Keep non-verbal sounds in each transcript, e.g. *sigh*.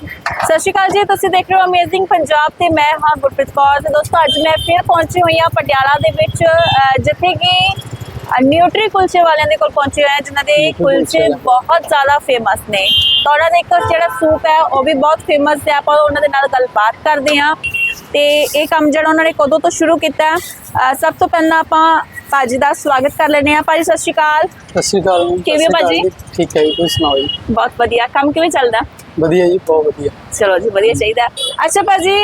ਸਤਿ ਸ਼੍ਰੀ ਅਕਾਲ ਜੀ ਤੁਸੀਂ ਦੇਖ ਰਹੇ ਹੋ ਅਮੇਜ਼ਿੰਗ ਪੰਜਾਬ ਤੇ ਮੈਂ ਹਾਂ ਗੁਰਪ੍ਰੀਤ ਕੌਰ ਤੇ ਦੋਸਤੋ ਅੱਜ ਮੈਂ ਫਿਰ ਪਹੁੰਚੀ ਹੋਈ ਹਾਂ ਪਟਿਆਲਾ ਦੇ ਵਿੱਚ ਜਿੱਥੇ ਕਿ ਨਿਊਟਰੀ ਕੁਲਚੇ ਵਾਲਿਆਂ ਦੇ ਕੋਲ ਪਹੁੰਚੇ ਹੋਏ ਹਾਂ ਜਿਨ੍ਹਾਂ ਦੇ ਕੁਲਚੇ ਬਹੁਤ ਜ਼ਿਆਦਾ ਫੇਮਸ ਨੇ। ਤਾਂ ਉਹਨਾਂ ਦਾ ਇੱਕ ਜਿਹੜਾ ਸੂਪ ਹੈ ਉਹ ਵੀ ਬਹੁਤ ਫੇਮਸ ਹੈ ਆਪਾਂ ਉਹਨਾਂ ਦੇ ਨਾਲ ਗੱਲਬਾਤ ਕਰਦੇ ਹਾਂ। ਤੇ ਇਹ ਕੰਮ ਜਿਹੜਾ ਉਹਨਾਂ ਨੇ ਕਦੋਂ ਤੋਂ ਸ਼ੁਰੂ ਕੀਤਾ ਸਭ ਤੋਂ ਪਹਿਲਾਂ ਆਪਾਂ ਭਾਜੀ ਦਾ ਸਵਾਗਤ ਕਰ ਲੈਂਦੇ ਹਾਂ। ਭਾਜੀ ਸਤਿ ਸ਼੍ਰੀ ਅਕਾਲ। ਸਤਿ ਸ਼੍ਰੀ ਅਕਾਲ। ਕਿਵੇਂ ਭਾਜੀ? ਠੀਕ ਹੈ ਜੀ ਤੁਸੀਂ ਸੁਣਾਓ ਜੀ? ਬਹੁਤ ਵਧੀਆ। ਕੰਮ ਕਿਵੇਂ ਚੱਲਦਾ? ਵਧੀਆ ਜੀ ਬਹੁਤ ਵਧੀਆ। ਚਲੋ ਜੀ ਵਧੀਆ ਚਾਹੀਦਾ। ਅੱਛਾ ਭਾਜੀ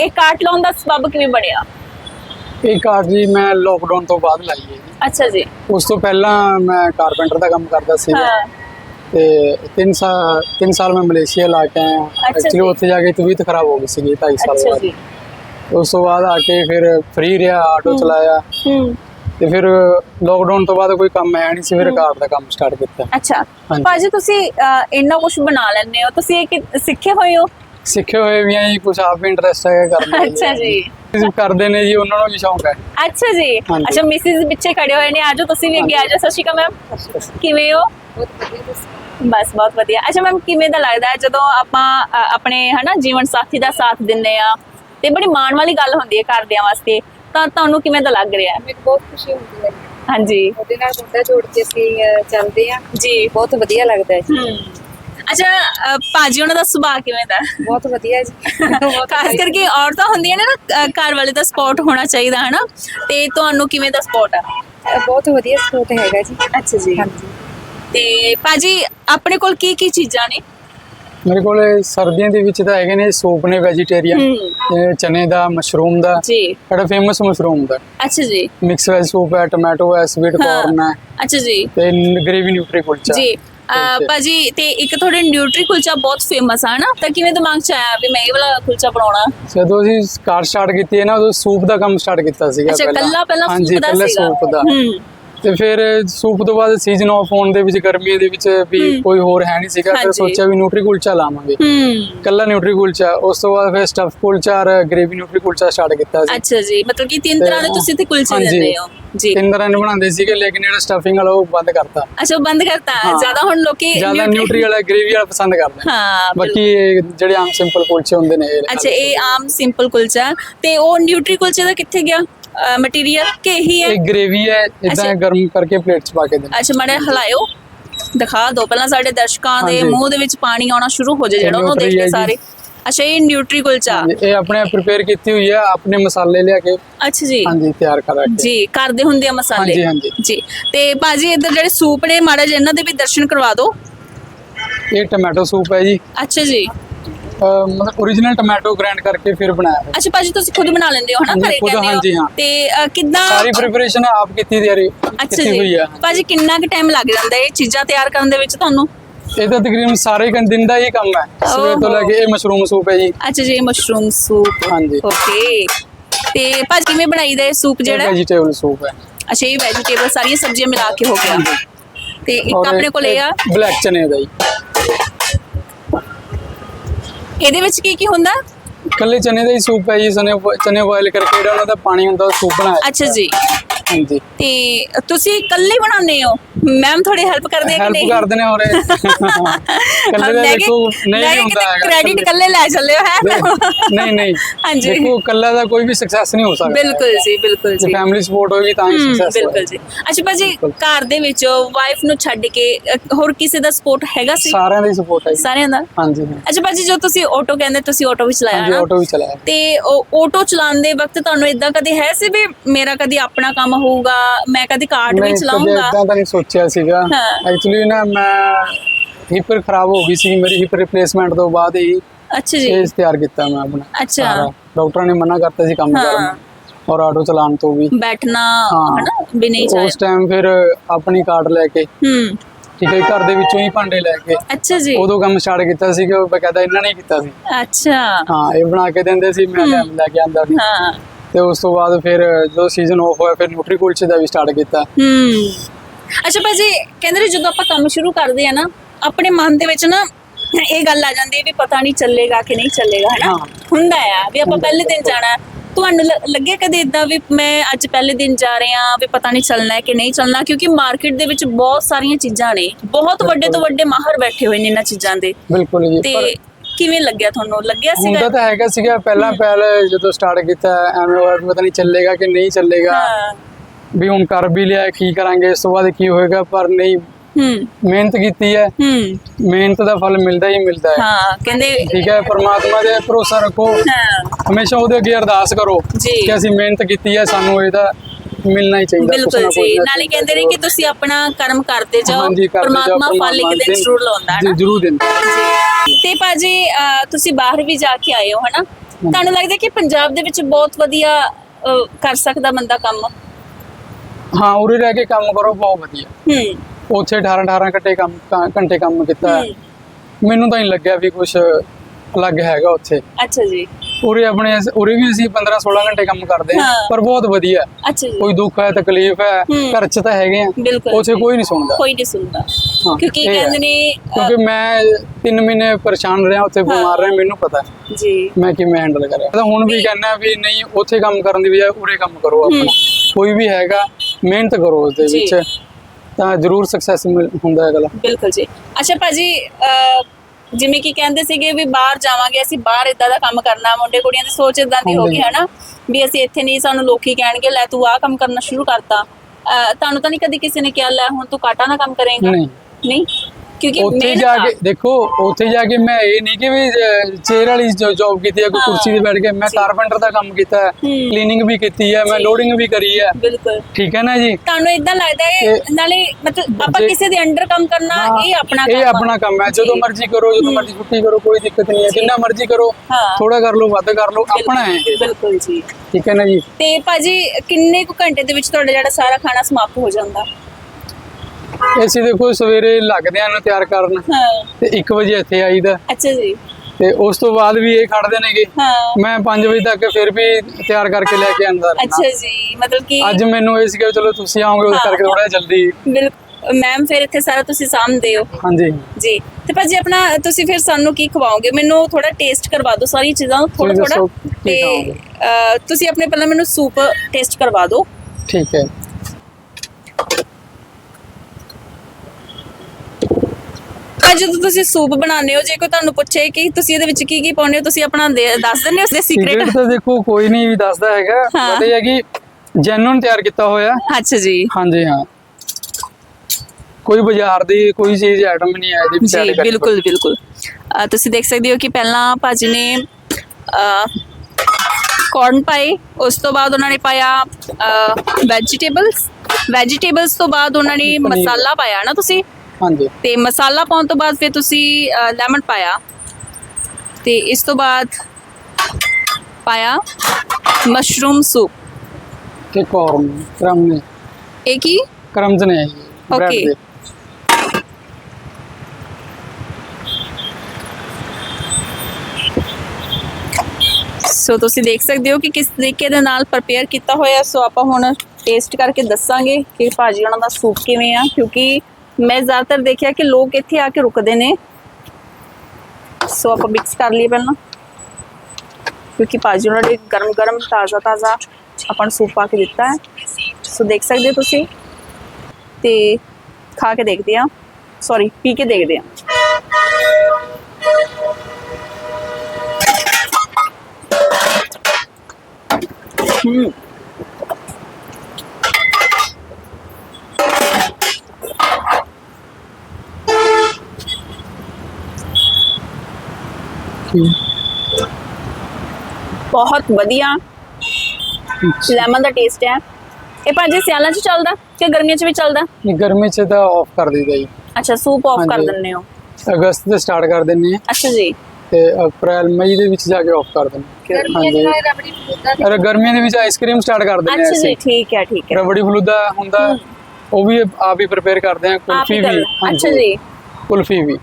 ਇਹ ਕਾਟ ਲਾਉਣ ਦਾ ਸਬਬ ਕਿਵੇਂ ਬਣਿਆ? ਇਹ ਕਾਰਡ ਜੀ ਮੈਂ ਲੋਕਡਾਊਨ ਤੋਂ ਬਾਅਦ ਲਾਈ ਹੈ ਜੀ। ਅੱਛਾ ਜੀ। ਉਸ ਤੋਂ ਪਹਿਲਾਂ ਮੈਂ ਕਾਰਪੈਂਟਰ ਦਾ ਕੰਮ ਕਰਦਾ ਸੀ ਹਾਂ। ਤੇ 3 ਸਾਲ 3 ਸਾਲ ਮੈਂ ਮਲੇਸ਼ੀਆ ਲਾ ਕੇ ਆਇਆ। ਐਕਚੁਅਲੀ ਜੀ। ਉੱਥੇ ਜਾ ਕੇ ਤਬੀਅਤ ਖਰਾਬ ਹੋ ਗਈ ਸੀ 2.5 ਸਾਲ ਅੱਛਾ ਬਾਅਦ। ਜੀ। ਉਸ ਤੋਂ ਬਾਅਦ ਆ ਕੇ ਫਿਰ ਫ੍ਰੀ ਰਿਹਾ ਆਟੋ ਚਲਾਇਆ। ਹੂੰ। ਤੇ ਫਿਰ ਲੋਕਡਾਊਨ ਤੋਂ ਬਾਅਦ ਕੋਈ ਕੰਮ ਹੈ ਨਹੀਂ ਸੀ ਫਿਰ ਕਾਰ ਦਾ ਕੰਮ ਸਟਾਰਟ ਕੀਤਾ। ਅੱਛਾ ਹਾਂਜੀ। ਭਾਜੀ ਤੁਸੀਂ ਅਹ, ਇੰਨਾ ਕੁਝ ਬਣਾ ਲੈਂਦੇ ਹੋ ਤੁਸੀਂ ਇਹ ਕਿ- ਸਿੱਖੇ ਹੋਏ ਹੋ? ਸਿੱਖੇ ਹੋਏ ਵੀ ਆ ਜੀ ਕੁਝ ਆਪ ਵੀ ਇੰਟਰਸਟ ਹੈ ਕਰਨਾ ਅੱਛਾ ਜੀ। ਜੀ ਕਰਦੇ ਨੇ ਜੀ ਉਹਨਾਂ ਨੂੰ ਵੀ ਸ਼ੌਂਕ ਹੈ। ਅੱਛਾ ਜੀ। ਹਾਂਜੀ। ਅੱਛਾ ਮਿਸਿਸ ਪਿੱਛੇ ਖੜੇ ਹੋਏ ਨੇ ਆਜੋ ਤੁਸੀਂ ਵੀ ਅੱਗੇ ਆਜੋ ਸਤਿ ਸ਼੍ਰੀ ਅਕਾਲ ਮੈਮ ਕਿਵੇਂ ਹੋ? ਬਸ ਬਹੁਤ ਵਧੀਆ। ਅੱਛਾ ਮੈਮ ਕਿਵੇਂ ਦਾ ਲੱਗਦਾ ਹੈ ਜਦੋਂ ਆਪਾਂ ਅ, ਆਪਣੇ ਹਨਾ ਜੀਵਨ ਸਾਥੀ ਦਾ ਸਾਥ ਦਿੰਦੇ ਆ ਤੇ ਬੜੀ ਮਾਣ ਵਾਲੀ ਗੱਲ ਹੁੰਦੀ ਹੈ ਘਰਦਿਆਂ ਵਾਸਤੇ। ਤਾਂ ਤੁਹਾਨੂੰ ਕਿਵੇਂ ਦਾ ਲੱਗ ਰਿਹਾ? ਹੈ ਮੈਨੂੰ ਬਹੁਤ ਖੁਸ਼ੀ ਹੁੰਦੀ ਹੈ ਹਾਂਜੀ। ਉਹਦੇ ਨਾਲ ਮੁੰਡਾ ਜੋੜ ਕੇ ਅਸੀਂ ਚੱਲਦੇ ਆ ਜੀ। ਬਹੁਤ ਵਧੀਆ ਲੱਗਦਾ ਹੈ ਜੀ। ਹਮ ਅੱਛਾ ਭਾਜੀ ਉਹਨਾਂ ਦਾ ਸੁਭਾਅ ਕਿਵੇਂ ਦਾ? ਬਹੁਤ ਵਧੀਆ ਜੀ। *laughs* ਖਾਸ ਕਰਕੇ ਔਰਤਾਂ ਹੁੰਦੀਆਂ ਨੇ ਨਾ ਘਰ ਵਾਲੇ ਦਾ ਸਪੋਰਟ ਹੋਣਾ ਚਾਹੀਦਾ ਹੈ ਨਾ ਤੇ ਤੁਹਾਨੂੰ ਕਿਵੇਂ ਦਾ ਸਪੋਰਟ ਆ? ਬਹੁਤ ਵਧੀਆ ਸਪੋਰਟ ਹੈਗਾ ਜੀ। ਅੱਛਾ ਜੀ। ਹਾਂਜੀ। ਤੇ ਭਾਜੀ ਆਪਣੇ ਕੋਲ ਕੀ ਕੀ ਚੀਜ਼ਾਂ ਨੇ? ਮੇਰੇ ਕੋਲ ਸਰਦੀਆਂ ਦੇ ਵਿੱਚ ਤਾਂ ਹੈਗੇ ਨੇ ਸੂਪ ਨੇ ਵੈਜੀਟੇਰੀਅਨ ਚਨੇ ਦਾ ਮਸ਼ਰੂਮ ਦਾ ਜੀ। ਬੜਾ ਫੇਮਸ ਮਸ਼ਰੂਮ ਦਾ। ਅੱਛਾ ਜੀ। ਮਿਕਸ ਵੈਜ ਸੂਪ ਹੈ ਟੋਮੈਟੋ ਹੈ ਸਵੀਟ। ਕਾਰਨ ਹੈ। ਅੱਛਾ ਜੀ। ਤੇ ਗ੍ਰੇਵੀ ਨਿਊਟਰੀ ਕੁਲਚਾ। ਜੀ। ਭਾਜੀ ਤੇ ਇੱਕ ਤੁਹਾਡੇ ਨਿਊਟਰੀ ਕੁਲਚਾ ਬਹੁਤ ਫੇਮਸ ਆ ਨਾ ਤਾਂ ਕਿਵੇਂ ਦਿਮਾਗ ਚ ਆਇਆ ਵੀ ਮੈਂ ਇਹ ਵਾਲਾ ਕੁਲਚਾ ਬਣਾਉਣਾ? ਜਦੋਂ ਅਸੀਂ ਕਾਰ ਸਟਾਰਟ ਕੀਤੀ ਹੈ ਨਾ ਉਦੋਂ ਸੂਪ ਦਾ ਕੰਮ ਸਟਾਰਟ ਕੀਤਾ ਸੀਗਾ ਅੱਛਾ ਕੱਲਾ ਪਹਿਲਾਂ ਸੂਪ ਦਾ ਪਹਿਲਾਂ ਸੀਗਾ। ਸੂਪ ਦਾ। ਹੂੰ। ਤੇ ਫਿਰ ਸੂਪ ਤੋਂ ਬਾਅਦ ਸੀਜ਼ਨ ਆਫ ਹੋਣ ਦੇ ਵਿੱਚ ਗਰਮੀਆਂ ਦੇ ਵਿੱਚ ਵੀ ਕੋਈ ਹੋਰ ਹੈ ਨਹੀਂ ਸੀਗਾ ਫਿਰ। ਸੋਚਿਆ ਵੀ ਨਿਊਟਰੀ ਕੁਲਚਾ ਲਾਵਾਂਗੇ। ਹੂੰ। ਕੱਲਾ ਨਿਊਟਰੀ ਕੁਲਚਾ ਉਸ ਤੋਂ ਬਾਅਦ ਫਿਰ ਸਟਫ ਕੁਲਚਾ ਔਰ ਗ੍ਰੇਵੀ ਨਿਊਟਰੀ ਕੁਲਚਾ ਸਟਾਰਟ ਕੀਤਾ ਸੀ। ਅੱਛਾ ਜੀ ਮਤਲਬ ਕਿ ਤਿੰਨ ਤਰ੍ਹਾਂ ਦੇ ਤੁਸੀਂ ਤੇ ਕੁਲਚੇ। ਦਿੰਦੇ ਹੋ। ਜੀ। ਤਿੰਨ ਤਰ੍ਹਾਂ ਦੇ ਬਣਾਉਂਦੇ ਸੀਗੇ ਲੇਕਿਨ ਜਿਹੜਾ ਸਟਫਿੰਗ ਵਾਲਾ ਉਹ ਬੰਦ ਕਰਤਾ। ਅੱਛਾ ਬੰਦ ਕਰਤਾ। ਜ਼ਿਆਦਾ ਹੁਣ ਲੋਕੀ ਜ਼ਿਆਦਾ ਨਿਊਟਰੀ ਵਾਲਾ ਗ੍ਰੇਵੀ ਵਾਲਾ ਪਸੰਦ ਕਰਦੇ। ਹਾਂ। ਬਾਕੀ ਜਿਹੜੇ ਆਮ ਸਿੰਪਲ ਕੁਲਚੇ ਹੁੰਦੇ ਨੇ ਅੱਛਾ ਇਹ ਆਮ ਸਿੰਪਲ ਕੁਲਚਾ। ਤੇ ਉਹ ਨਿਊਟਰੀ ਕੁਲਚੇ ਦਾ ਕਿੱਥੇ ਗਿਆ? ਮਟੀਰੀਅਲ ਕਿ ਇਹੀ ਹੈ। ਇਹ ਗ੍ਰੇਵੀ ਹੈ। ਇਦਾਂ ਗਰਮ ਕਰਕੇ ਪਲੇਟ 'ਚ ਪਾ ਕੇ ਦੇਣਾ। ਅੱਛਾ ਮਾੜਾ ਹਿਲਾਇਓ। ਦਿਖਾ ਦਿਓ। ਪਹਿਲਾਂ ਸਾਡੇ ਦਰਸ਼ਕਾਂ ਦੇ ਹਾਂਜੀ। ਮੂੰਹ ਦੇ ਵਿੱਚ ਪਾਣੀ ਆਉਣਾ ਸ਼ੁਰੂ ਹੋ ਜਾਏ ਜਿਹੜਾ ਉਹਨੂੰ ਨਿਊਟਰੀ ਦੇਖ ਕੇ ਜੀ। ਸਾਰੇ। ਅੱਛਾ ਇਹ ਨਿਊਟਰੀ ਕੁਲਚਾ। ਇਹ ਆਪਣੇ ਪ੍ਰਿਪੇਅਰ ਕੀਤੀ ਹੋਈ ਹੈ ਆਪਣੇ ਮਸਾਲੇ ਲਿਆ ਕੇ। ਅੱਛਾ ਜੀ। ਹਾਂਜੀ ਤਿਆਰ ਕਰਾ ਕੇ। ਜੀ ਕਰਦੇ ਹੁੰਦੇ ਆ ਮਸਾਲੇ। ਹਾਂਜੀ, ਹਾਂਜੀ। ਜੀ। ਤੇ ਬਾਜੀ ਇੱਧਰ ਜਿਹੜੇ ਸੂਪ ਨੇ ਮਾੜਾ ਜਿਹਾ ਇਹਨਾਂ ਦੇ ਵੀ ਦਰਸ਼ਨ ਕਰਵਾ ਦਿਓ। ਇਹ ਟੋਮੈਟੋ ਸੂਪ ਹੈ ਜੀ। ਅੱਛਾ ਜੀ। ਮਤਲਬ origignal ਟੋਮੈਟੋ ਗ੍ਰਾਈਂਡ ਕਰਕੇ ਫਿਰ ਬਣਾਇਆ ਹੈ ਅੱਛਾ ਭਾਜੀ ਤੁਸੀਂ ਖੁਦ ਬਣਾ ਲੈਂਦੇ ਹੋ ਹਨਾ? ਹਾਂਜੀ, ਘਰੇ ਖੁਦ, ਕਹਿੰਦੇ ਹੋ? ਹਾਂਜੀ, ਹਾਂ। ਤੇ ਅ, ਕਿੱਦਾਂ ਸਾਰੀ ਪ੍ਰਿਪਰੇਸ਼ਨ ਆਪ ਕੀਤੀ ਤਿਆਰੀ ਅੱਛਾ ਕੀਤੀ ਹੋਈ ਜੀ ਭਾਜੀ ਕਿੰਨਾ ਕੁ ਟਾਈਮ ਲੱਗ ਜਾਂਦਾ ਇਹ ਚੀਜ਼ਾਂ ਤਿਆਰ ਕਰਨ ਦੇ ਵਿੱਚ ਤੁਹਾਨੂੰ? ਇਹ ਤਾਂ ਤਕਰੀਬਨ ਸਾਰੇ ਕੰ ਦਿਨ ਦਾ ਹੀ ਕੰਮ ਹੈ। ਸਵੇਰ ਤੋਂ ਲੈ ਕੇ ਇਹ ਮਸ਼ਰੂਮ ਸੂਪ ਹੈ ਜੀ। ਅੱਛਾ ਜੀ ਮਸ਼ਰੂਮ ਸੂਪ ਹਾਂਜੀ। ਓਕੇ ਤੇ ਭਾਜੀ ਕਿਵੇਂ ਬਣਾਈਦਾ ਇਹ ਸੂਪ ਜਿਹੜਾ? ਵੈਜੀਟੇਬਲ ਸੂਪ ਹੈ। ਅੱਛਾ ਇਹ ਵੈਜੀਟੇਬਲ ਸਾਰੀਆਂ ਸਬਜ਼ੀਆਂ ਮਿਲਾ ਕੇ ਹੋ ਗਿਆ। ਤੇ ਇੱਕ ਆਪਣੇ ਕੋਲ ਇਹ ਆ? ਬਲੈਕ ਚਨੇ ਦਾ ਜੀ। ਇਹਦੇ ਵਿੱਚ ਕੀ ਕੀ ਹੁੰਦਾ? ਕੱਲੇ ਚਨੇ ਦਾ ਹੀ ਸੂਪ ਹੈ ਜੀ ਚਨੇ ਚਨੇ ਬੋਇਲ ਕਰਕੇ ਜਿਹੜਾ ਉਹਨਾਂ ਦਾ ਪਾਣੀ ਹੁੰਦਾ ਉਹ ਸੂਪ ਬਣਾਇਆ ਅੱਛਾ ਜੀ। ਹਾਂਜੀ। ਤੇ ਤੁਸੀਂ ਇਕੱਲੇ ਬਣਾਉਂਦੇ ਹੋ? ਮੈਮ ਥੋੜੀ ਹੈਲਪ ਕਰਦੇ ਆ ਕਿ ਹੈਲਪ ਨਹੀਂ? ਕਰਦੇ ਨੇ ਔਰੇ ਕੱਲੇ ਦਾ ਦੇਖੋ ਨਹੀਂ ਵੀ ਹੁੰਦਾ ਹੈਗਾ ਕ੍ਰੈਡਿਟ ਇਕੱਲੇ। ਲੈ ਚੱਲਿਓ ਹੈ ਨਹੀਂ ਨਹੀਂ ਹਾਂਜੀ। ਦੇਖੋ ਕੱਲਾ ਦਾ ਕੋਈ ਵੀ ਸਕਸੈਸ ਨਹੀਂ ਹੋ ਸਕਦਾ। ਬਿਲਕੁਲ ਜੀ ਬਿਲਕੁਲ ਜੇ। ਜੀ ਫੈਮਿਲੀ ਸਪੋਰਟ ਹੋਏਗੀ ਤਾਂ ਹੀ ਹਮ, ਸਕਸੈਸ ਬਿਲਕੁਲ ਜੀ। ਅੱਛਾ ਭਾਜੀ ਘਰ ਦੇ ਵਿੱਚ ਵਾਈਫ ਨੂੰ ਛੱਡ ਕੇ ਅ, ਹੋਰ ਕਿਸੇ ਦਾ ਸਪੋਰਟ ਹੈਗਾ ਸੀ? ਸਾਰਿਆਂ ਦੀ ਸਪੋਰਟ ਹੈ ਜੀ। ਸਾਰਿਆਂ ਦਾ? ਹਾਂਜੀ। ਅੱਛਾ ਭਾਜੀ ਜੋ ਤੁਸੀਂ ਆਟੋ ਕਹਿੰਦੇ ਤੁਸੀਂ ਆਟੋ ਵੀ ਚਲਾਇਆ ਹਾਂਜੀ ਨਾ। ਆਟੋ ਵੀ ਚਲਾਇਆ ਤੇ ਉਹ ਆਟੋ ਚਲਾਉਂਦੇ ਵਕਤ ਤੁਹਾਨੂੰ ਇਦਾਂ ਕਦੇ ਹੈ ਸੀ ਵੀ ਮੇਰਾ ਕਦੀ ਆਪਣਾ ਕੰਮ ਹੋਊਗਾ ਮੈਂ ਕਦੀ ਕਾਰਟ ਵੀ ਚਲਾਉਂਗਾ ਇਦਾਂ ਤਾਂ ਨਹੀਂ ਸੋਚਿਆ ਸੀਗਾ। ਐਕਚੁਅਲੀ ਨਾ ਮੈਂ ਹਿਪ ਖਰਾਬ ਹੋ ਗਈ ਸੀ ਮੇਰੀ ਹਿਪ ਰਿਪਲੇਸਮੈਂਟ ਤੋਂ ਬਾਅਦ ਹੀ ਅੱਛਾ ਜੀ। ਇਹ ਤਿਆਰ ਕੀਤਾ ਮੈਂ ਆਪਣਾ। ਅੱਛਾ। ਡਾਕਟਰਾਂ ਨੇ ਮਨਾ ਕਰਤਾ ਸੀ ਕੰਮ। ਕਰਨ ਔਰ ਆਟੋ ਚਲਾਉਣ ਤੋਂ ਵੀ। ਬੈਠਣਾ। ਹਨਾ ਵੀ ਨਹੀਂ ਚਾਹੀਦਾ ਉਸ ਟਾਈਮ ਫਿਰ ਆਪਣੀ ਕਾਰਡ ਲੈ ਕੇ ਹੂੰ। ਠੀਕ ਹੈ ਘਰ ਦੇ ਵਿੱਚੋਂ ਹੀ ਭਾਂਡੇ ਲੈ ਕੇ ਅੱਛਾ ਜੀ। ਉਦੋਂ ਕੰਮ ਸਟਾਰਟ ਕੀਤਾ ਸੀ ਕਿ ਬਕਾਇਦਾ ਇਹਨਾਂ ਨੇ ਕੀਤਾ ਸੀ। ਅੱਛਾ। ਹਾਂ ਇਹ ਬਣਾ ਕੇ ਦਿੰਦੇ ਸੀ ਮੈਂ ਲੈ ਕੇ ਆਂਦਾ ਸੀ। ਹਾਂ। ਤੇ ਉਸ ਤੋਂ ਬਾਅਦ ਫਿਰ ਜਦੋਂ ਸੀਜ਼ਨ ਆਫ ਹੋਇਆ ਫਿਰ ਨਿਊਟਰੀ ਕੁਲਚੇ ਦਾ ਵੀ ਸਟਾਰਟ ਕੀਤਾ। ਹੂੰ। ਅੱਛਾ ਭਾਜੀ ਕਹਿੰਦੇ ਨੇ ਜਦੋਂ ਆਪਾਂ ਕੰਮ ਸ਼ੁਰੂ ਕਰਦੇ ਆ ਨਾ ਆਪਣੇ ਮਨ ਦੇ ਵਿੱਚ ਨਾ ਇਹ ਗੱਲ ਆ ਜਾਂਦੀ ਹੈ ਵੀ ਪਤਾ ਨਹੀਂ ਚੱਲੇਗਾ ਕਿ ਨਹੀਂ ਚੱਲੇਗਾ ਹਨਾ। ਹੁੰਦਾ ਆ ਵੀ ਆਪਾਂ ਪਹਿਲੇ ਦਿਨ ਜਾਣਾ ਤੁਹਾਨੂੰ ਲ- ਲੱਗਿਆ ਕਦੇ ਇਦਾਂ ਵੀ ਮੈਂ ਅੱਜ ਪਹਿਲੇ ਦਿਨ ਜਾ ਰਹੇ ਆ ਵੀ ਪਤਾ ਨਹੀਂ ਚੱਲਣਾ ਹੈ ਕਿ ਨਹੀਂ ਚੱਲਣਾ? ਕਿਉਂਕਿ ਮਾਰਕੀਟ ਦੇ ਵਿੱਚ ਬਹੁਤ ਸਾਰੀਆਂ ਚੀਜ਼ਾਂ ਨੇ। ਬਹੁਤ ਵੱਡੇ ਤੋਂ ਵੱਡੇ ਮਾਹਰ ਬੈਠੇ ਹੋਏ ਨੇ ਇਹਨਾਂ ਚੀਜ਼ਾਂ ਦੇ। ਬਿਲਕੁਲ ਜੀ। ਪਰ ਤੇ ਕਿਵੇਂ ਲੱਗਿਆ ਤੁਹਾਨੂੰ? ਲੱਗਿਆ ਹੁੰਦਾ ਸੀਗਾ? ਤਾਂ ਹੈਗਾ ਸੀਗਾ ਪਹਿਲਾਂ ਪਹਿਲ ਜਦੋਂ ਸਟਾਰਟ ਕੀਤਾ ਐਵੇਂ ਹੋਇਆ ਵੀ ਪਤਾ ਨਹੀਂ ਚੱਲੇਗਾ ਕਿ ਨਹੀਂ ਚੱਲੇਗਾ। ਹਾਂ। ਵੀ ਹੁਣ ਕਰ ਵੀ ਲਿਆ ਕੀ ਕਰਾਂਗੇ ਇਸ ਤੋਂ ਬਾਅਦ ਕੀ ਹੋਏਗਾ ਪਰ ਨਹੀਂ। ਹੂੰ। ਮਿਹਨਤ ਕੀਤੀ ਹੈ। ਹੂੰ। ਮਿਹਨਤ ਦਾ ਫਲ ਮਿਲਦਾ ਹੀ ਮਿਲਦਾ ਹੈ। ਹਾਂ ਕਹਿੰਦੇ ਠੀਕ ਹੈ ਪਰਮਾਤਮਾ ਦੇ ਭਰੋਸਾ ਰੱਖੋ। ਹਾਂ। ਹਮੇਸ਼ਾ ਉਹਦੇ ਅੱਗੇ ਅਰਦਾਸ ਕਰੋ ਜੀ। ਕਿ ਅਸੀਂ ਮਿਹਨਤ ਕੀਤੀ ਹੈ ਸਾਨੂੰ ਇਹਦਾ ਮਿਲਣਾ ਹੀ ਚਾਹੀਦਾ ਕੁਛ ਬਿਲਕੁਲ ਨਾ ਜੀ। ਨਾਲੇ ਕਹਿੰਦੇ ਨੇ ਕਿ ਤੁਸੀਂ ਆਪਣਾ ਕਰਮ ਕਰਦੇ ਜਾਓ ਹਾਂਜੀ ਕਰਦੇ ਜਾਓ, ਪਰਮਾਤਮਾ ਫਲ ਇੱਕ ਦਿਨ ਜ਼ਰੂਰ ਲਾਉਂਦਾ ਹੈ ਜੀ, ਜ਼ਰੂਰ ਦਿੰਦਾ। ਜੀ। ਤੇ ਭਾਜੀ ਅਹ, ਤੁਸੀਂ ਬਾਹਰ ਵੀ ਜਾ ਕੇ ਆਏ ਹੋ ਹਨਾ? ਤੁਹਾਨੂੰ ਲੱਗਦਾ ਕਿ ਪੰਜਾਬ ਦੇ ਵਿੱਚ ਬਹੁਤ ਵਧੀਆ ਅਹ, ਕਰ ਸਕਦਾ ਬੰਦਾ ਕੰਮ? ਹਾਂ ਉਰੇ ਰਹਿ ਕੇ ਕੰਮ ਕਰੋ ਬਹੁਤ ਵਧੀਆ। ਹੂੰ। ਉੱਥੇ 18 18 ਘੰਟੇ ਕੰਮ ਕ- ਘੰਟੇ ਕੰਮ ਕੀਤਾ ਹੈ। ਹੂੰ। ਮੈਨੂੰ ਤਾਂ ਨਹੀਂ ਲੱਗਿਆ ਵੀ ਕੁਝ ਅਲੱਗ ਹੈਗਾ ਉੱਥੇ। ਅੱਛਾ ਜੀ। ਉਰੇ ਆਪਣੇ ਉਰੇ ਵੀ ਅਸੀਂ 15 16 ਘੰਟੇ ਕੰਮ ਕਰਦੇ ਹਾਂ ਹਾਂ। ਪਰ ਬਹੁਤ ਵਧੀਆ। ਅੱਛਾ ਜੀ। ਕੋਈ ਦੁੱਖ ਹੈ ਤਕਲੀਫ ਹੈ ਹੂੰ। ਘਰ 'ਚ ਤਾਂ ਹੈਗੇ ਆ ਬਿਲਕੁਲ। ਉੱਥੇ। ਕੋਈ ਨਹੀਂ ਸੁਣਦਾ। ਕੋਈ ਨਹੀਂ ਸੁਣਦਾ। ਹਾਂ, ਕਿਉਂਕਿ ਇਹ ਹੈ। ਕਹਿੰਦੇ ਨੇ ਅਹ, ਕਿਉਂਕਿ ਮੈਂ 3 ਮਹੀਨੇ ਪਰੇਸ਼ਾਨ ਰਿਹਾ ਉੱਥੇ ਬਿਮਾਰ ਰਿਹਾ ਮੈਨੂੰ ਪਤਾ ਹੈ। ਜੀ। ਮੈਂ ਕਿਵੇਂ ਹੈਂਡਲ ਕਰਿਆ ਤਾਂ ਹੁਣ ਵੀ ਕਹਿੰਦਾ ਵੀ ਨਹੀਂ ਉੱਥੇ ਕੰਮ ਕਰਨ ਦੀ ਬਜਾਏ ਉਰੇ ਕੰਮ ਕਰੋ ਆਪਣਾ। ਕੋਈ ਵੀ ਹੈਗਾ ਮਿਹਨਤ ਕਰੋ ਉਸ ਦੇ ਜੀ। ਵਿੱਚ। ਤਾਂ ਜ਼ਰੂਰ ਸਕਸੈਸ ਹੁੰਦਾ ਹੈ ਅਗਲਾ। ਬਿਲਕੁਲ ਜੀ। ਅੱਛਾ ਭਾਜੀ ਅਹ, ਜਿਵੇਂ ਕਿ ਕਹਿੰਦੇ ਸੀਗੇ ਵੀ ਬਾਹਰ ਜਾਵਾਂਗੇ ਅਸੀਂ ਬਾਹਰ ਇਦਾਂ ਦਾ ਕੰਮ ਕਰਨਾ ਮੁੰਡੇ ਕੁੜੀਆਂ ਦੀ ਸੋਚ ਇਦਾਂ ਦੀ ਹੋ ਗਈ ਹੈ ਨਾ ਵੀ ਅਸੀਂ ਇੱਥੇ ਨਹੀਂ ਸਾਨੂੰ ਲੋਕੀ ਕਹਿਣਗੇ ਲੈ ਤੂੰ ਆਹ ਕੰਮ ਕਰਨਾ ਸ਼ੁਰੂ ਕਰਤਾ। ਤੁਹਾਨੂੰ ਤਾਂ ਨਹੀਂ ਕਦੀ ਕਿਸੇ ਨੇ ਕਿਹਾ ਲੈ ਹੁਣ ਤੂੰ ਕਾਟਾ ਨਾ ਕੰਮ ਕਰੇਂਗਾ? ਨਹੀਂ? ਕਿਉਂਕਿ ਉੱਥੇ ਜਾ। ਕੇ ਦੇਖੋ ਉੱਥੇ ਜਾ ਕੇ ਮੈਂ ਇਹ ਨਹੀਂ ਕਿ ਵੀ ਚੇਅਰ ਵਾਲੀ ਜੌਬ ਕੀਤੀ ਹੈ ਕੋਈ। ਕੁਰਸੀ ਤੇ ਬੈਠ ਕੇ ਮੈਂ ਕਾਰਪੈਂਟਰ ਦਾ ਕੰਮ ਕੀਤਾ ਹੈ। ਕਲੀਨਿੰਗ ਵੀ ਕੀਤੀ ਹੈ ਮੈਂ ਲੋਡਿੰਗ ਵੀ ਕਰੀ ਹੈ ਬਿਲਕੁਲ ਠੀਕ ਹੈ ਨਾ ਜੀ ਤੁਹਾਨੂੰ ਇਦਾਂ ਲੱਗਦਾ ਹੈ ਨਾਲੇ ਮਤਲਬ ਆਪਾਂ ਕਿਸੇ ਦੇ ਅੰਡਰ ਕੰਮ ਕਰਨਾ ਇਹ ਆਪਣਾ ਕੰਮ ਇਹ। ਆਪਣਾ ਕੰਮ ਹੈ ਜਦੋਂ। ਮਰਜ਼ੀ ਕਰੋ ਜਦੋਂ ਮਰਜ਼ੀ ਛੁੱਟੀ ਕਰੋ ਕੋਈ ਦਿੱਕਤ ਨਹੀਂ ਹੈ ਜਿੰਨਾ ਮਰਜ਼ੀ ਕਰੋ। ਥੋੜਾ ਕਰ ਲਓ ਵੱਧ ਕਰ ਲਓ ਆਪਣਾ ਹੈ। ਬਿਲਕੁਲ ਜੀ ਠੀਕ ਹੈ ਨਾ ਜੀ ਤੇ ਭਾਜੀ ਕਿੰਨੇ ਕੁ ਘੰਟੇ ਦੇ ਵਿੱਚ ਤੁਹਾਡਾ ਜਿਹੜਾ ਸਾਰਾ ਖਾਣਾ ਸਮਾਪਤ ਹੋ ਜਾਂਦਾ ਅਸੀਂ ਦੇਖੋ ਸਵੇਰੇ ਲੱਗਦੇ ਆਂ ਨੂੰ ਤਿਆਰ ਕਰਨ। ਹਾਂ। ਤੇ 1 ਵਜੇ ਇੱਥੇ ਆਈਦਾ। ਅੱਛਾ ਜੀ। ਤੇ ਉਸ ਤੋਂ ਬਾਅਦ ਵੀ ਇਹ ਖੜਦੇ ਨੇਗੇ। ਹਾਂ। ਮੈਂ 5 ਵਜੇ ਤੱਕ ਫਿਰ ਵੀ ਤਿਆਰ ਕਰਕੇ ਲੈ ਕੇ ਆਂਦਾ ਅੱਛਾ ਜੀ ਮਤਲਬ ਕਿ ਅੱਜ ਮੈਨੂੰ ਇਹ ਸੀਗਾ ਚਲੋ ਤੁਸੀਂ ਆਓਗੇ ਉਸ। ਕਰਕੇ ਥੋੜਾ ਜਲਦੀ। ਬਿਲਕੁਲ। ਮੈਮ ਫਿਰ ਇੱਥੇ ਸਾਰਾ ਤੁਸੀਂ ਸਾਂਭਦੇ ਹੋ। ਹਾਂਜੀ। ਜੀ। ਤੇ ਭਾਜੀ ਆਪਣਾ ਤੁਸੀਂ ਫਿਰ ਸਾਨੂੰ ਕੀ ਖਵਾਓਗੇ? ਮੈਨੂੰ ਥੋੜਾ ਟੇਸਟ ਕਰਵਾ ਦਿਓ ਸਾਰੀ ਚੀਜ਼ਾਂ। ਥੋੜਾ ਥੋੜਾ ਤੇ ਤੁਸੀਂ ਆਪਣੇ ਪਹਿਲਾਂ ਮੈਨੂੰ ਸੂਪ ਟੇਸਟ ਕਰਵਾ ਦਿਓ। ਠੀਕ ਹੈ। ਭਾਜੀ ਜਦੋਂ ਤੁਸੀਂ ਸੂਪ ਬਣਾਉਂਦੇ ਹੋ ਜੇ ਕੋਈ ਤੁਹਾਨੂੰ ਪੁੱਛੇ ਕਿ ਤੁਸੀਂ ਇਹਦੇ ਵਿੱਚ ਕੀ ਕੀ ਪਾਉਂਦੇ ਹੋ ਤੁਸੀਂ ਆਪਣਾ ਦੇ- ਦੱਸ ਦਿੰਦੇ ਹੋ ਉਸਦੇ ਸੀਕ੍ਰੇਟ ਸੀਕ੍ਰੇਟ ਤਾਂ ਦੇਖੋ ਕੋਈ ਨਹੀਂ ਵੀ ਦੱਸਦਾ ਹੈਗਾ। ਹਾਂ। ਇਹ ਹੈ ਕਿ ਜੈਨੂਨ ਤਿਆਰ ਕੀਤਾ ਹੋਇਆ। ਅੱਛਾ ਜੀ। ਹਾਂਜੀ ਹਾਂ। ਕੋਈ ਬਾਜ਼ਾਰ ਦੀ ਕੋਈ ਚੀਜ਼ ਆਈਟਮ ਨਹੀਂ ਹੈ ਜੀ ਕਰੀ। ਬਿਲਕੁਲ ਬਿਲਕੁਲ। ਤੁਸੀਂ ਦੇਖ ਸਕਦੇ ਹੋ ਕਿ ਪਹਿਲਾਂ ਭਾਜੀ ਨੇ ਕੌਰਨ ਪਾਏ ਉਸ ਤੋਂ ਬਾਅਦ ਉਹਨਾਂ ਨੇ ਪਾਇਆ ਵੈਜੀਟੇਬਲਸ ਵੈਜੀਟੇਬਲਸ ਤੋਂ ਬਾਅਦ ਉਹਨਾਂ ਨੇ ਪਨੀਰ। ਮਸਾਲਾ ਪਾਇਆ ਨਾ ਤੁਸੀਂ? ਹਾਂਜੀ। ਤੇ ਮਸਾਲਾ ਪਾਉਣ ਤੋਂ ਬਾਅਦ ਫਿਰ ਤੁਸੀਂ ਲੈਮਨ ਪਾਇਆ। ਤੇ ਇਸ ਤੋਂ ਬਾਅਦ ਪਾਇਆ ਮਸ਼ਰੂਮ ਸੂਪ। ਤੇ ਕੌਰਨ ਕਰਮ ਨੇ ਇਹ ਕੀ? ਕਰਮਜ਼ ਨੇ. ਦੇ। ਸੋ ਤੁਸੀਂ ਦੇਖ ਸਕਦੇ ਹੋ ਕਿ ਕਿਸ ਤਰੀਕੇ ਦੇ ਨਾਲ ਪ੍ਰਪੇਅਰ ਕੀਤਾ ਹੋਇਆ ਸੋ ਆਪਾਂ ਹੁਣ ਟੇਸਟ ਕਰਕੇ ਦੱਸਾਂਗੇ ਕਿ ਭਾਜੀ ਉਹਨਾਂ ਦਾ ਸੂਪ ਕਿਵੇਂ ਆ ਕਿਉਂਕਿ ਮੈਂ ਜ਼ਿਆਦਾਤਰ ਦੇਖਿਆ ਕਿ ਲੋਕ ਇੱਥੇ ਆ ਕੇ ਰੁਕਦੇ ਨੇ। ਸੋ ਆਪਾਂ ਮਿਕਸ ਕਰ ਲਈਏ ਪਹਿਲਾਂ। ਕਿਉਂਕਿ ਭਾਜੀ ਉਹਨਾਂ ਨੇ ਗਰਮ ਗਰਮ ਤਾਜ਼ਾ ਤਾਜ਼ਾ ਆਪਾਂ ਨੂੰ ਸੂਪ ਪਾ ਕੇ ਦਿੱਤਾ ਹੈ। ਸੋ ਦੇਖ ਸਕਦੇ ਹੋ ਤੁਸੀਂ। ਤੇ ਖਾ ਕੇ ਦੇਖਦੇ ਆ ਸੌਰੀ ਪੀ ਕੇ ਦੇਖਦੇ ਆ ਹੂੰ। ਬਹੁਤ ਵਧੀਆ। ਲੈਮਨ ਦਾ ਟੇਸਟ ਹੈ। ਇਹ ਭਾਜੀ ਸਿਆਲਾਂ 'ਚ ਚੱਲਦਾ ਕਿ ਗਰਮੀਆਂ 'ਚ ਵੀ ਚੱਲਦਾ? ਨਹੀਂ ਗਰਮੀ 'ਚ ਤਾਂ ਆਫ ਕਰ ਦਈਦਾ ਜੀ। ਅੱਛਾ ਸੂਪ ਆਫ ਕਰ ਹਾਂਜੀ। ਦਿੰਦੇ ਹੋ। ਅਗਸਤ ਤੇ ਸਟਾਰਟ ਕਰ ਦਿੰਨੇ ਆ ਅੱਛਾ ਜੀ। ਤੇ ਅਪ੍ਰੈਲ ਮਈ ਦੇ ਵਿੱਚ ਜਾ ਕੇ ਆਫ ਕਰ ਦਿੰਨੇ ਗਰਮੀਆਂ ਰਬੜੀ ਫਲੂਦਾ ਅਰੇ ਗਰਮੀਆਂ ਦੇ ਵਿੱਚ ਆਈਸਕ੍ਰੀਮ ਸਟਾਰਟ ਕਰ ਦਿੰਨੇ ਆ ਅੱਛਾ ਜੀ ਅਸੀਂ। ਠੀਕ ਹੈ ਠੀਕ ਹੈ। ਰਬੜੀ ਫਲੂਦਾ ਹੁੰਦਾ ਉਹ ਵੀ ਆਪ ਹੀ ਪ੍ਰਪੇਅਰ ਕਰਦੇ ਆ ਆਪ ਕੁਲਫੀ ਹੀ ਵੀ। ਅੱਛਾ ਜੀ। ਕੁਲਫੀ ਵੀ।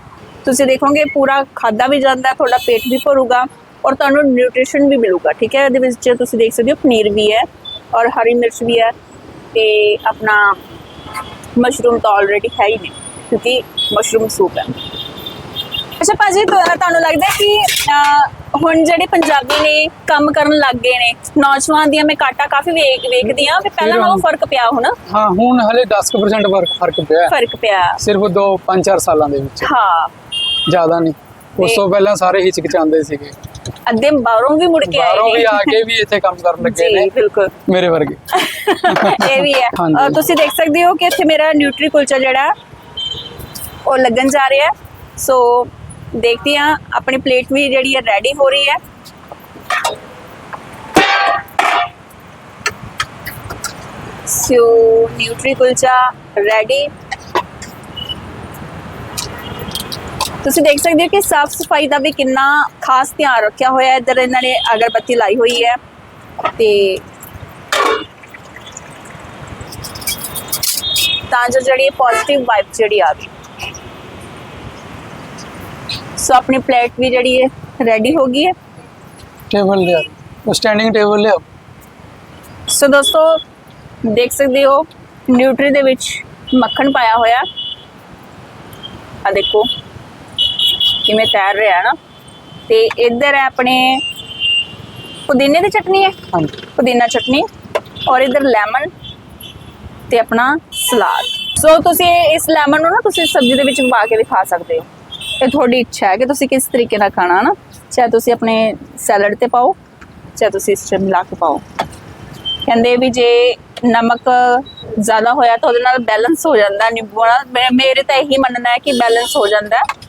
ਤੁਸੀਂ ਦੇਖੋਗੇ ਪੂਰਾ ਖਾਦਾ ਵੀ ਜਾਂਦਾ ਤੁਹਾਡਾ ਪੇਟ ਵੀ ਭਰੂਗਾ ਔਰ ਤੁਹਾਨੂੰ ਨਿਊਟ੍ਰੀਸ਼ਨ ਵੀ ਮਿਲੂਗਾ ਠੀਕ ਹੈ? ਇਹਦੇ ਵਿੱਚ ਤੁਸੀਂ ਦੇਖ ਸਕਦੇ ਹੋ ਪਨੀਰ ਵੀ ਹੈ ਔਰ ਹਰੀ ਮਿਰਚ ਵੀ ਹੈ ਤੇ ਆਪਣਾ ਮਸ਼ਰੂਮ ਤਾਂ ਆਲਰੇਡੀ ਹੈ ਹੀ ਨੇ ਕਿਉਂਕਿ ਮਸ਼ਰੂਮ ਸੂਪ ਹੈ। ਅੱਛਾ ਭਾਜੀ ਤੁਹਾਨੂੰ ਲੱਗਦਾ ਕਿ ਹੁਣ ਜਿਹੜੇ ਪੰਜਾਬੀ ਨੇ ਕੰਮ ਕਰਨ ਲੱਗ ਗਏ ਨੇ ਨੌਜਵਾਨ ਦੀਆਂ ਮੈਂ ਕਾਟਾ ਕਾਫੀ ਵੇਖ ਵੇਖਦੀ ਆ ਵੀ ਪਹਿਲਾਂ ਨਾਲੋਂ ਫ਼ਰਕ ਪਿਆ ਹੁਣ। ਹਾਂ ਹੁਣ ਹਲੇ 10% ਫ਼ਰਕ ਪਿਆ। ਫ਼ਰਕ ਪਿਆ। ਸਿਰਫ 2 5-4 ਸਾਲਾਂ ਦੇ ਵਿੱਚ। ਹਾਂ। ਜ਼ਿਆਦਾ ਨਹੀਂ। ਉਸ ਤੋਂ ਪਹਿਲਾਂ ਸਾਰੇ ਹਿਚਕਿਚਾਉਂਦੇ ਸੀਗੇ। ਅੱਧੇ ਬਾਹਰੋਂ ਵੀ ਮੁੜ ਕੇ ਆਏ ਬਾਹਰੋਂ ਵੀ ਆ ਕੇ ਵੀ ਇੱਥੇ ਕੰਮ ਕਰਨ *laughs* ਲੱਗੇ ਜੀ ਨੇ। ਬਿਲਕੁਲ। ਮੇਰੇ ਵਰਗੇ। ਇਹ ਵੀ ਹੈ। *laughs* ਹਾਂਜੀ। ਅਹ ਤੁਸੀਂ ਦੇਖ ਸਕਦੇ ਹੋ ਕਿ ਇੱਥੇ ਮੇਰਾ ਨਿਊਟਰੀ ਕੁਲਚਾ ਜਿਹੜਾ ਉਹ ਲੱਗਣ ਜਾ ਰਿਹਾ ਹੈ। ਸੋ ਦੇਖਦੇ ਹਾਂ ਆਪਣੀ ਪਲੇਟ ਵੀ ਜਿਹੜੀ ਹੈ ਰੈਡੀ ਹੋ ਰਹੀ ਹੈ। ਸੋ ਨਿਊਟਰੀ ਕੁਲਚਾ ਰੈਡੀ ਤੁਸੀਂ ਦੇਖ ਸਕਦੇ ਹੋ ਕਿ ਸਾਫ਼ ਸਫ਼ਾਈ ਦਾ ਵੀ ਕਿੰਨਾ ਖਾਸ ਧਿਆਨ ਰੱਖਿਆ ਹੋਇਆ ਹੈ। ਇੱਧਰ ਇਹਨਾਂ ਨੇ ਅਗਰਬੱਤੀ ਲਾਈ ਹੋਈ ਹੈ ਤੇ ਤਾਂ ਜੋ ਜਿਹੜੀ ਪੋਜ਼ਿਟਿਵ ਵਾਈਬ ਜਿਹੜੀ ਆ ਗਈ। ਸੋ ਆਪਣੀ ਪਲੇਟ ਵੀ ਜਿਹੜੀ ਹੈ ਰੈਡੀ ਹੋ ਗਈ ਹੈ। ਟੇਬਲ ਲਿਆ। ਉਹ ਸਟੈਂਡਿੰਗ ਟੇਬਲ ਲਿਆ। ਸੋ ਦੋਸਤੋ ਦੇਖ ਸਕਦੇ ਹੋ ਨਿਊਟਰੀ ਦੇ ਵਿੱਚ ਮੱਖਣ ਪਾਇਆ ਹੋਇਆ। ਆ ਦੇਖੋ। ਕਿਵੇਂ ਤੈਰ ਰਿਹਾ ਹੈ ਨਾ। ਤੇ ਇੱਧਰ ਹੈ ਆਪਣੇ ਪੁਦੀਨੇ ਦੀ ਚਟਨੀ ਹੈ। ਹਾਂਜੀ। ਪੁਦੀਨਾ ਚਟਨੀ ਔਰ ਇਧਰ ਲੈਮਨ ਤੇ ਆਪਣਾ ਸਲਾਦ। ਸੋ ਤੁਸੀਂ ਇਸ ਲੈਮਨ ਨੂੰ ਨਾ ਤੁਸੀਂ ਸਬਜ਼ੀ ਦੇ ਵਿੱਚ ਪਾ ਕੇ ਵੀ ਖਾ ਸਕਦੇ ਹੋ। ਇਹ ਤੁਹਾਡੀ ਇੱਛਾ ਹੈ ਕਿ ਤੁਸੀਂ ਕਿਸ ਤਰੀਕੇ ਨਾਲ ਖਾਣਾ ਨਾ। ਚਾਹੇ ਤੁਸੀਂ ਆਪਣੇ ਸੈਲਡ ਤੇ ਪਾਓ ਚਾਹੇ ਤੁਸੀਂ ਇਸ 'ਚ ਮਿਲਾ ਕੇ ਪਾਓ। ਕਹਿੰਦੇ ਵੀ ਜੇ ਨਮਕ ਜ਼ਿਆਦਾ ਹੋਇਆ ਤਾਂ ਉਹਦੇ ਨਾਲ ਬੈਲੈਂਸ ਹੋ ਜਾਂਦਾ ਨਿੰਬੂ ਨਾਲ। ਮੇ- ਮੇਰੇ ਤਾਂ ਇਹੀ ਮੰਨਣਾ ਹੈ ਕਿ ਬੈਲੈਂਸ ਹੋ ਜਾਂਦਾ ਹੈ।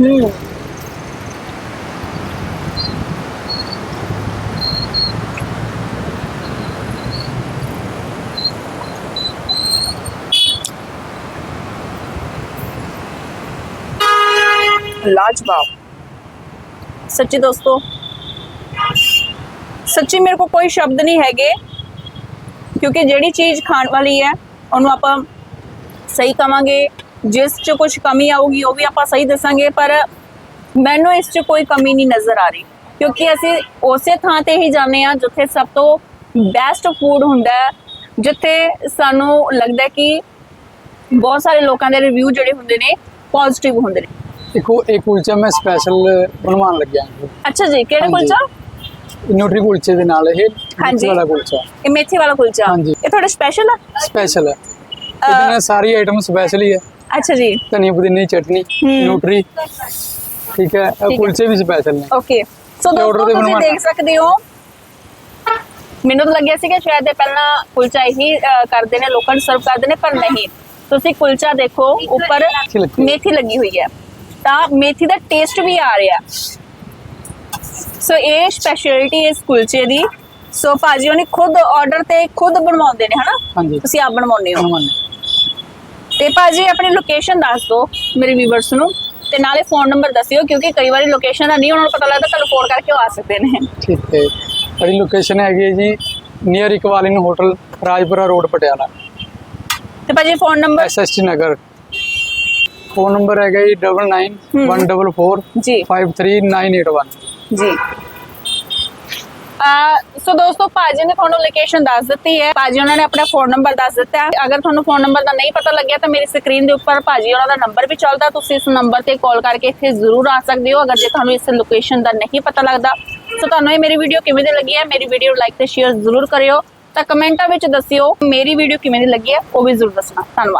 ਹੂੰ लाजवाब ਸੱਚੀ ਦੋਸਤੋ ਸੱਚੀ ਮੇਰੇ ਕੋਲ ਕੋਈ ਸ਼ਬਦ ਨਹੀਂ ਹੈਗੇ ਕਿਉਂਕਿ ਜਿਹੜੀ ਚੀਜ਼ ਖਾਣ ਵਾਲੀ ਹੈ ਉਹਨੂੰ ਆਪਾਂ ਸਹੀ ਕਵਾਂਗੇ ਜਿਸ 'ਚ ਕੁਝ ਕਮੀ ਆਊਗੀ ਉਹ ਵੀ ਆਪਾਂ ਸਹੀ ਦੱਸਾਂਗੇ ਪਰ ਮੈਨੂੰ ਇਸ 'ਚ ਕੋਈ ਕਮੀ ਨਹੀਂ ਨਜ਼ਰ ਆ ਰਹੀ ਕਿਉਂਕਿ ਅਸੀਂ ਉਸੇ ਥਾਂ ਤੇ ਹੀ ਜਾਂਦੇ ਆ ਜਿੱਥੇ ਸਭ ਤੋਂ ਬੈਸਟ ਫੂਡ ਹੁੰਦਾ ਹੈ ਜਿੱਥੇ ਸਾਨੂੰ ਲੱਗਦਾ ਹੈ ਕਿ ਬਹੁਤ ਸਾਰੇ ਲੋਕਾਂ ਦੇ ਰਿਵਿਊ ਜਿਹੜੇ ਹੁੰਦੇ ਨੇ ਪੋਜ਼ਿਟਿਵ ਹੁੰਦੇ ਨੇ ਦੇਖੋ ਇਹ ਕੁਲਚਾ ਮੈਂ ਸਪੈਸ਼ਲ ਬਣਵਾਉਣ ਲੱਗਿਆ ਅੱਛਾ ਜੀ ਕਿਹੜਾ ਹਾਂਜੀ। ਕੁਲਚਾ ਨਿਊਟਰੀ ਕੁਲਚੇ ਦੇ ਨਾਲ ਇਹ ਹਾਂਜੀ। ਮਿਕਸ ਵਾਲਾ ਕੁਲਚਾ ਇਹ ਮੇਥੀ ਵਾਲਾ ਕੁਲਚਾ ਹਾਂਜੀ। ਇਹ ਤੁਹਾਡਾ ਸਪੈਸ਼ਲ ਆ ਸਪੈਸ਼ਲ ਹੈ ਇਹਦੇ ਨਾਲ ਸਾਰੀ ਆਈਟਮ ਸਪੈਸ਼ਲ ਹੀ ਹੈ ਅੱਛਾ ਜੀ ਧਨੀਆ ਪੁਦੀਨੇ ਦੀ ਚਟਨੀ ਹੂੰ। ਨਿਊਟਰੀ ਠੀਕ ਹੈ ਹੈ। ਇਹ ਕੁਲਚੇ ਵੀ ਸਪੈਸ਼ਲ ਨੇ ਓਕੇ ਸੋ ਤੇ order ਦੋਸਤੋ ਤੇ ਤੁਸੀਂ ਬਣਵਾਉਣਾ। ਦੇਖ ਸਕਦੇ ਹੋ ਮੈਨੂੰ ਤਾਂ ਲੱਗਿਆ ਸੀ ਕਿ ਸ਼ਾਇਦ ਇਹ ਪਹਿਲਾਂ ਕੁਲਚਾ ਹੀ ਅਹ, ਕਰਦੇ ਨੇ ਲੋਕਾਂ ਨੂੰ ਸਰਵ ਕਰਦੇ ਨੇ ਪਰ ਨਹੀਂ ਤੁਸੀਂ ਕੁਲਚਾ ਦੇਖੋ ਉੱਪਰ ਮੇਥੀ ਲੱਗੀ ਹੋਈ। ਮੇਥੀ ਲੱਗੀ ਹੋਈ ਹੈ ਤਾਂ ਮੇਥੀ ਦਾ ਟੇਸਟ ਵੀ ਆ ਰਿਹਾ। ਸੋ ਇਹ ਸਪੈਸ਼ਲਿਟੀ ਇਸ ਕੁਲਚੇ ਦੀ। ਸੋ ਭਾਜੀ ਉਹਨੇ ਖੁਦ ਆਰਡਰ ਤੇ ਖੁਦ ਬਣਵਾਉਂਦੇ ਨੇ ਹਨਾ? ਤੁਸੀਂ ਆਪ ਬਣਵਾਉਂਦੇ ਹੋ। ਤੇ ਭਾਜੀ ਆਪਣੀ ਲੋਕੇਸ਼ਨ ਦੱਸ ਦਿਓ ਮੇਰੇ ਵੀਵਰਸ ਨੂੰ। ਤੇ ਨਾਲੇ ਫੋਨ ਨੰਬਰ ਦੱਸਿਓ ਕਿਉਂਕਿ ਕਈ ਵਾਰੀ ਲੋਕੇਸ਼ਨ ਦਾ ਨਹੀਂ ਉਹਨਾਂ ਨੂੰ ਪਤਾ ਲੱਗਦਾ ਤੁਹਾਨੂੰ ਫੋਨ ਕਰਕੇ ਆ ਸਕਦੇ ਨੇ। ਠੀਕ ਹੈ। ਸਾਡੀ ਲੋਕੇਸ਼ਨ ਹੈਗੀ ਹੈ ਜੀ ਨੀਅਰ ਇਕਵਾਲਿਨ ਹੋਟਲ ਰਾਜਪੁਰਾ ਰੋਡ ਪਟਿਆਲਾ। ਤੇ ਭਾਜੀ phone number SST Nagar. Phone number ਹੈਗਾ ਜੀ 991445 ਜੀ। 53981 ਜੀ। ਆ ਸੋ ਦੋਸਤੋ ਭਾਜੀ ਨੇ ਤੁਹਾਨੂੰ ਲੋਕੇਸ਼ਨ ਦੱਸ ਦਿੱਤੀ ਹੈ। ਭਾਜੀ ਉਹਨਾਂ ਨੇ ਆਪਣਾ ਫੋਨ ਨੰਬਰ ਦੱਸ ਦਿੱਤਾ ਹੈ। ਅਗਰ ਤੁਹਾਨੂੰ ਫੋਨ ਨੰਬਰ ਦਾ ਨਹੀਂ ਪਤਾ ਲੱਗਿਆ ਤਾਂ ਮੇਰੀ ਸਕਰੀਨ ਦੇ ਉੱਪਰ ਭਾਜੀ ਉਹਨਾਂ ਦਾ ਨੰਬਰ ਵੀ ਚੱਲਦਾ ਤੁਸੀਂ ਇਸ ਨੰਬਰ ਤੇ ਕਾਲ ਕਰਕੇ ਇੱਥੇ ਜ਼ਰੂਰ ਆ ਸਕਦੇ ਹੋ ਅਗਰ ਜੇ ਤੁਹਾਨੂੰ ਇਸ ਲੋਕੇਸ਼ਨ ਦਾ ਨਹੀਂ ਪਤਾ ਲੱਗਦਾ। ਸੋ ਤੁਹਾਨੂੰ ਇਹ ਮੇਰੀ ਵੀਡੀਓ ਕਿਵੇਂ ਦੀ ਲੱਗੀ ਹੈ ਮੇਰੀ ਵੀਡੀਓ ਲਾਈਕ ਤੇ ਸ਼ੇਅਰ ਜ਼ਰੂਰ ਕਰਿਓ। ਤਾਂ ਕਮੈਂਟਾਂ ਵਿੱਚ ਦੱਸਿਓ ਮੇਰੀ ਵੀਡੀਓ ਕਿਵੇਂ ਦੀ ਲੱਗੀ ਹੈ ਉਹ ਵੀ ਜ਼ਰੂਰ ਦੱਸਣਾ। ਧੰਨਵਾਦ।